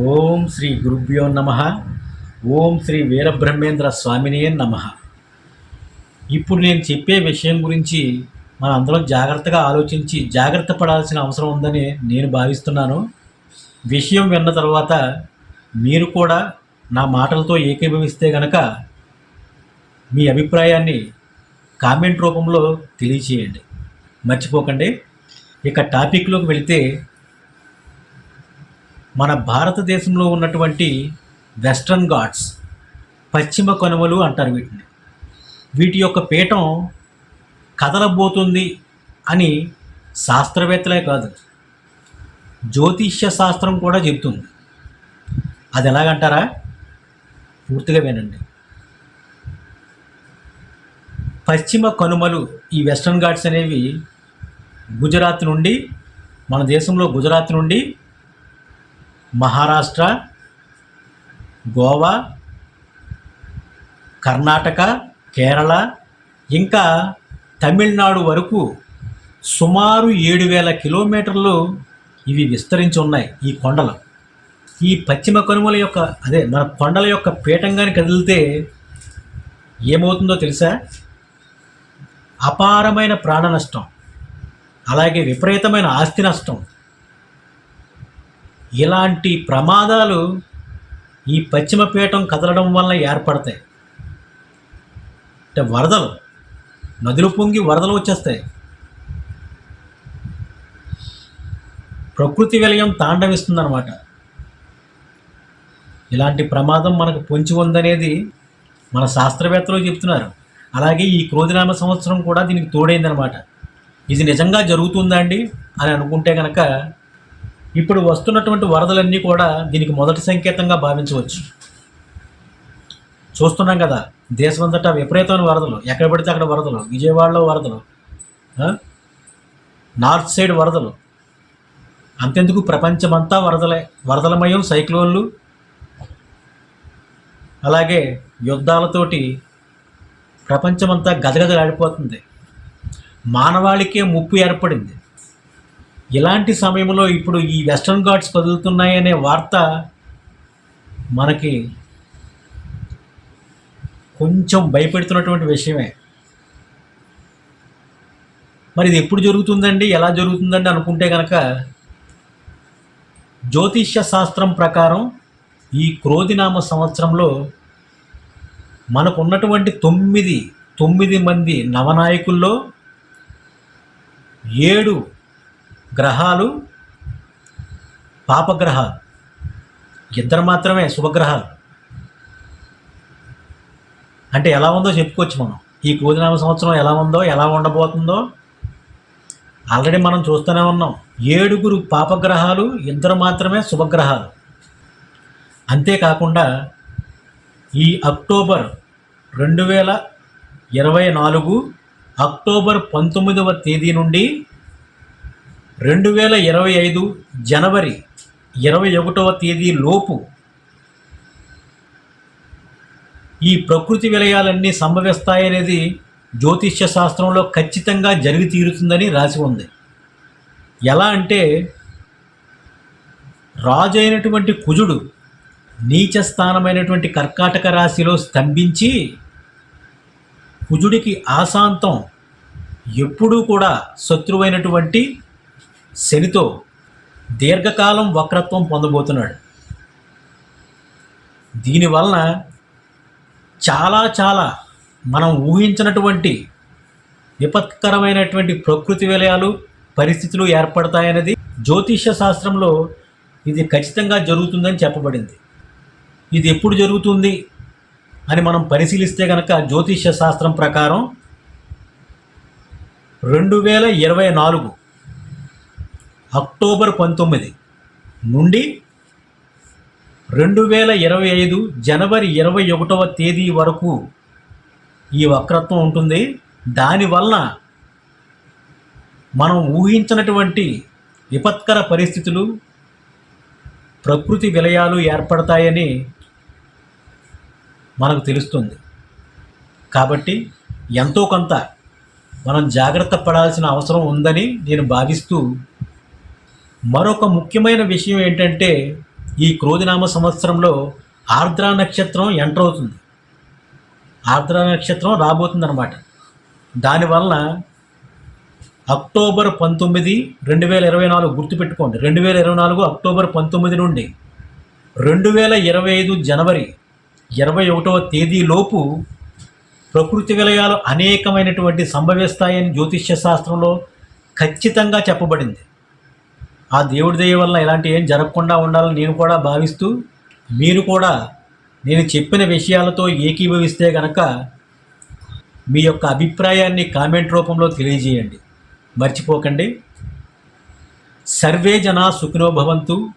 ఓం శ్రీ గురుభ్యో నమ. ఓం శ్రీ వీరబ్రహ్మేంద్ర స్వామినే నమ. ఇప్పుడు నేను చెప్పే విషయం గురించి మనం అందరం జాగ్రత్తగా ఆలోచించి జాగ్రత్త పడాల్సిన అవసరం ఉందని నేను భావిస్తున్నాను. విషయం విన్న తర్వాత మీరు కూడా నా మాటలతో ఏకీభవిస్తే గనక మీ అభిప్రాయాన్ని కామెంట్ రూపంలో తెలియచేయండి. మర్చిపోకండి. ఇక టాపిక్లోకి వెళితే మన భారతదేశంలో ఉన్నటువంటి వెస్ట్రన్ ఘాట్స్ పశ్చిమ కనుమలు అంటారు వీటిని. వీటి యొక్క పీఠం కదలబోతుంది అని శాస్త్రవేత్తలే కాదు జ్యోతిష్య శాస్త్రం కూడా చెబుతుంది. అది ఎలాగంటారా? పూర్తిగా వినండి. పశ్చిమ కనుమలు ఈ వెస్ట్రన్ ఘాట్స్ అనేవి గుజరాత్ నుండి మన దేశంలో గుజరాత్ నుండి మహారాష్ట్ర గోవా కర్ణాటక కేరళ ఇంకా తమిళనాడు వరకు సుమారు ఏడు వేల కిలోమీటర్లు ఇవి విస్తరించి ఉన్నాయి ఈ కొండలు. ఈ పశ్చిమ కనుమల యొక్క అదే మన కొండల యొక్క పీఠంగాని కదిలితే ఏమవుతుందో తెలుసా? అపారమైన ప్రాణ నష్టం అలాగే విపరీతమైన ఆస్తి నష్టం ఇలాంటి ప్రమాదాలు ఈ పశ్చిమ పీఠం కదలడం వల్ల ఏర్పడతాయి. అంటే వరదలు నదులు పొంగి వరదలు వచ్చేస్తాయి. ప్రకృతి విలయం తాండవిస్తుందన్నమాట. ఇలాంటి ప్రమాదం మనకు పొంచి ఉందనేది మన శాస్త్రవేత్తలు చెప్తున్నారు. అలాగే ఈ క్రోధినామ సంవత్సరం కూడా దీనికి తోడైందనమాట ఇది నిజంగా జరుగుతుందా అండి? అని అనుకుంటే కనుక ఇప్పుడు వస్తున్నటువంటి వరదలన్నీ కూడా దీనికి మొదటి సంకేతంగా భావించవచ్చు. చూస్తున్నాం కదా దేశమంతటా విపరీతమైన వరదలు. ఎక్కడ పడితే అక్కడ వరదలు. విజయవాడలో వరదలు. నార్త్ సైడ్ వరదలు. అంతెందుకు ప్రపంచమంతా వరదలే. వరదలమయం సైక్లోన్లు. అలాగే యుద్ధాలతోటి ప్రపంచమంతా గదగదలాడిపోతుంది మానవాళికే ముప్పు ఏర్పడింది. ఇలాంటి సమయంలో ఇప్పుడు ఈ వెస్ట్రన్ ఘాట్స్ కదులుతున్నాయనే వార్త మనకి కొంచెం భయపెడుతున్నటువంటి విషయమే. మరి ఇది ఎప్పుడు జరుగుతుందండి? ఎలా జరుగుతుందండి అనుకుంటే కనుక జ్యోతిష్య శాస్త్రం ప్రకారం ఈ క్రోధినామ సంవత్సరంలో మనకున్నటువంటి తొమ్మిది తొమ్మిది మంది నవనాయకుల్లో ఏడు గ్రహాలు పాపగ్రహాలు. ఇద్దరు మాత్రమే శుభగ్రహాలు. అంటే ఎలా ఉందో చెప్పుకోవచ్చు మనం. ఈ కోదినామ సంవత్సరం ఎలా ఉందో ఎలా ఉండబోతుందో ఆల్రెడీ మనం చూస్తూనే ఉన్నాం. ఏడుగురు పాపగ్రహాలు ఇద్దరు మాత్రమే శుభగ్రహాలు. అంతేకాకుండా ఈ అక్టోబర్ రెండు వేల ఇరవై నాలుగు అక్టోబర్ పంతొమ్మిదవ తేదీ నుండి రెండు వేల ఇరవై ఐదు జనవరి ఇరవై ఒకటవ తేదీ లోపు ఈ ప్రకృతి విలయాలన్నీ సంభవిస్తాయనేది జ్యోతిష్య శాస్త్రంలో ఖచ్చితంగా జరిగి తీరుతుందని రాసి ఉంది. ఎలా అంటే రాజు అయినటువంటి కుజుడు నీచ స్థానమైనటువంటి కర్కాటక రాశిలో స్తంభించి కుజుడికి ఆశాంతం ఎప్పుడూ కూడా శత్రువైనటువంటి శనితో దీర్ఘకాలం వక్రత్వం పొందబోతున్నాడు. దీనివలన చాలా చాలా మనం ఊహించినటువంటి విపత్కరమైనటువంటి ప్రకృతి విలయాలు పరిస్థితులు ఏర్పడతాయనేది జ్యోతిష్య శాస్త్రంలో ఇది ఖచ్చితంగా జరుగుతుందని చెప్పబడింది. ఇది ఎప్పుడు జరుగుతుంది అని మనం పరిశీలిస్తే కనుక జ్యోతిష్య శాస్త్రం ప్రకారం రెండు వేల ఇరవై నాలుగు అక్టోబర్ పంతొమ్మిది నుండి రెండు వేల ఇరవై ఐదు జనవరి ఇరవై ఒకటవ తేదీ వరకు ఈ వక్రత్వం ఉంటుంది. దానివలన మనం ఊహించినటువంటి విపత్కర పరిస్థితులు ప్రకృతి విలయాలు ఏర్పడతాయని మనకు తెలుస్తుంది. కాబట్టి ఎంతో కొంత మనం జాగ్రత్త పడాల్సిన అవసరం ఉందని నేను భావిస్తూ మరొక ముఖ్యమైన విషయం ఏంటంటే ఈ క్రోధినామ సంవత్సరంలో ఆర్ద్ర నక్షత్రం ఎంటర్ అవుతుంది. ఆర్ద్ర నక్షత్రం రాబోతుంది అనమాట దానివలన అక్టోబర్ పంతొమ్మిది రెండు వేల ఇరవై నాలుగు గుర్తుపెట్టుకోండి. రెండు వేల ఇరవై నాలుగు అక్టోబర్ పంతొమ్మిది నుండి రెండు వేల ఇరవై ఐదు జనవరి ఇరవై ఒకటవ తేదీలోపు ప్రకృతి విలయాలు అనేకమైనటువంటి సంభవిస్తాయని జ్యోతిష్య శాస్త్రంలో ఖచ్చితంగా చెప్పబడింది. ఆ దేవుడి దయ వల్ల ఇలాంటి ఏం జరగకుండా ఉండాలని నేను కూడా భావిస్తూ మీరు కూడా నేను చెప్పిన విషయాలతో ఏకీభవిస్తే గనక మీ యొక్క అభిప్రాయాన్ని కామెంట్ రూపంలో తెలియజేయండి. మర్చిపోకండి. సర్వే జనా సుఖినోభవంతు